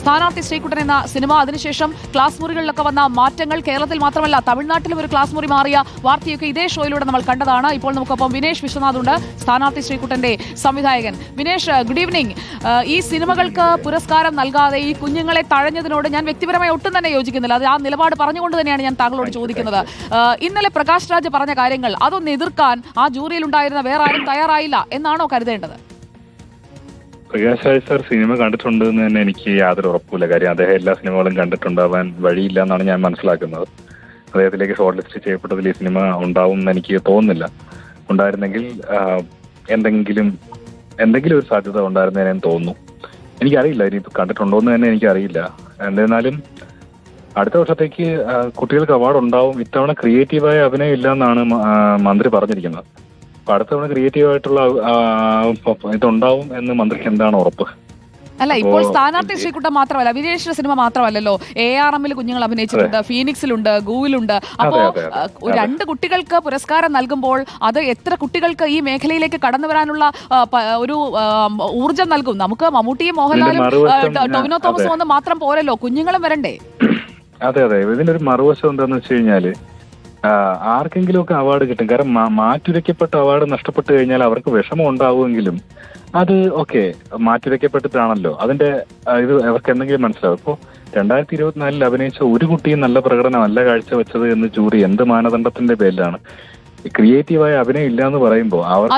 സ്ഥാനാർത്ഥി ശ്രീകുട്ടൻ എന്ന സിനിമ. അതിനുശേഷം ക്ലാസ് മുറികളിലൊക്കെ വന്ന മാറ്റങ്ങൾ. കേരളത്തിൽ മാത്രമല്ല തമിഴ്നാട്ടിലും ഒരു ക്ലാസ് മുറി മാറിയ വാർത്തയൊക്കെ ഇതേ ഷോയിലൂടെ നമ്മൾ കണ്ടതാണ്. ഇപ്പോൾ നമുക്കൊപ്പം വിനേഷ് വിശ്വനാഥ് ഉണ്ട് സ്ഥാനാർത്ഥി ശ്രീകുട്ടന്റെ സംവിധായകൻ. വിനേഷ് ഗുഡ് ഈവനിങ് ഈ സിനിമകൾക്ക് പുരസ്കാരം നൽകാതെ ഈ കുഞ്ഞുങ്ങളെ തഴഞ്ഞതിനോട് ഞാൻ വ്യക്തിപരമായി ഒട്ടും തന്നെ യോജിക്കുന്നില്ല. അത് ആ നിലപാട് പറഞ്ഞുകൊണ്ട് തന്നെയാണ് ഞാൻ താങ്കളോട് ചോദിക്കുന്നത്. ഇന്നലെ പ്രകാശ് രാജ് പറഞ്ഞ കാര്യങ്ങൾ അതൊന്ന് എതിർക്കാൻ ആ ജൂറിയിൽ ഉണ്ടായിരുന്ന വേറെ ആരും തയ്യാറായില്ല എന്നാണോ കരുതേണ്ടത്? പ്രകാശ് സാർ സിനിമ കണ്ടിട്ടുണ്ട് എന്ന് തന്നെ എനിക്ക് യാതൊരു ഉറപ്പില്ല കാര്യം അദ്ദേഹം എല്ലാ സിനിമകളും കണ്ടിട്ടുണ്ടാവാൻ വഴിയില്ല എന്നാണ് ഞാൻ മനസ്സിലാക്കുന്നത്. അദ്ദേഹത്തിലേക്ക് ഷോർട്ട് ലിസ്റ്റ് ചെയ്യപ്പെട്ടതിൽ ഈ സിനിമ ഉണ്ടാവും എന്ന് എനിക്ക് തോന്നുന്നില്ല. ഉണ്ടായിരുന്നെങ്കിൽ എന്തെങ്കിലും എന്തെങ്കിലും ഒരു സാധ്യത ഉണ്ടായിരുന്നേനെന്ന് തോന്നുന്നു. എനിക്കറിയില്ല ഇനി കണ്ടിട്ടുണ്ടോ എന്ന് തന്നെ എനിക്കറിയില്ല. എന്നിരുന്നാലും അടുത്ത വർഷത്തേക്ക് കുട്ടികൾക്ക് അവാർഡ് ഉണ്ടാവും. ഇത്തവണ ക്രിയേറ്റീവായ അഭിനയം ഇല്ല എന്നാണ് മന്ത്രി പറഞ്ഞിരിക്കുന്നത്. അപ്പൊ അടുത്ത തവണ ക്രിയേറ്റീവ് ആയിട്ടുള്ള ഇതുണ്ടാവും എന്ന് മന്ത്രിക്ക് എന്താണ് ഉറപ്പ്? അല്ല ഇപ്പോൾ സ്ഥാനാർത്ഥി ശ്രീകുട്ടം മാത്രമല്ല വിദേശ സിനിമ മാത്രമല്ലല്ലോ. എ ആർ എമ്മിൽ കുഞ്ഞുങ്ങൾ അഭിനയിച്ചിട്ടുണ്ട് ഫീനിക്സിലുണ്ട് ഗൂവിലുണ്ട്. അപ്പോ അതെ, അതെ. രണ്ട് കുട്ടികൾക്ക് പുരസ്കാരം നൽകുമ്പോൾ അത് എത്ര കുട്ടികൾക്ക് ഈ മേഖലയിലേക്ക് കടന്നു വരാനുള്ള ഒരു ഊർജം നൽകും? നമുക്ക് മമ്മൂട്ടിയും മോഹൻലാലും ടൊവിനോ തോമസും. ഒന്നും മാത്രം പോരല്ലോ കുഞ്ഞുങ്ങളും വരണ്ടേ? അതെ അതെ. ഇതിന്റെ ഒരു മറുവശം എന്താന്ന് വെച്ച് കഴിഞ്ഞാൽ ആർക്കെങ്കിലും ഒക്കെ അവാർഡ് കിട്ടും. കാരണം മാറ്റുരയ്ക്കപ്പെട്ട അവാർഡ് നഷ്ടപ്പെട്ടു കഴിഞ്ഞാൽ അവർക്ക് വിഷമം ഉണ്ടാവുമെങ്കിലും അത് ഓക്കെ മാറ്റുരയ്ക്കപ്പെട്ടിട്ടാണല്ലോ. അതിന്റെ ഇത് അവർക്ക് എന്തെങ്കിലും മനസ്സിലാവും. ഇപ്പോ രണ്ടായിരത്തി ഇരുപത്തിനാലിൽ അഭിനയിച്ച ഒരു കുട്ടിയും നല്ല പ്രകടനമല്ല കാഴ്ചവെച്ചത് എന്ന് ജൂറി എന്ത് മാനദണ്ഡത്തിന്റെ പേരിലാണ്. ക്രിയേറ്റീവായ അഭിനയം ഇല്ല എന്ന് പറയുമ്പോൾ അവർക്ക്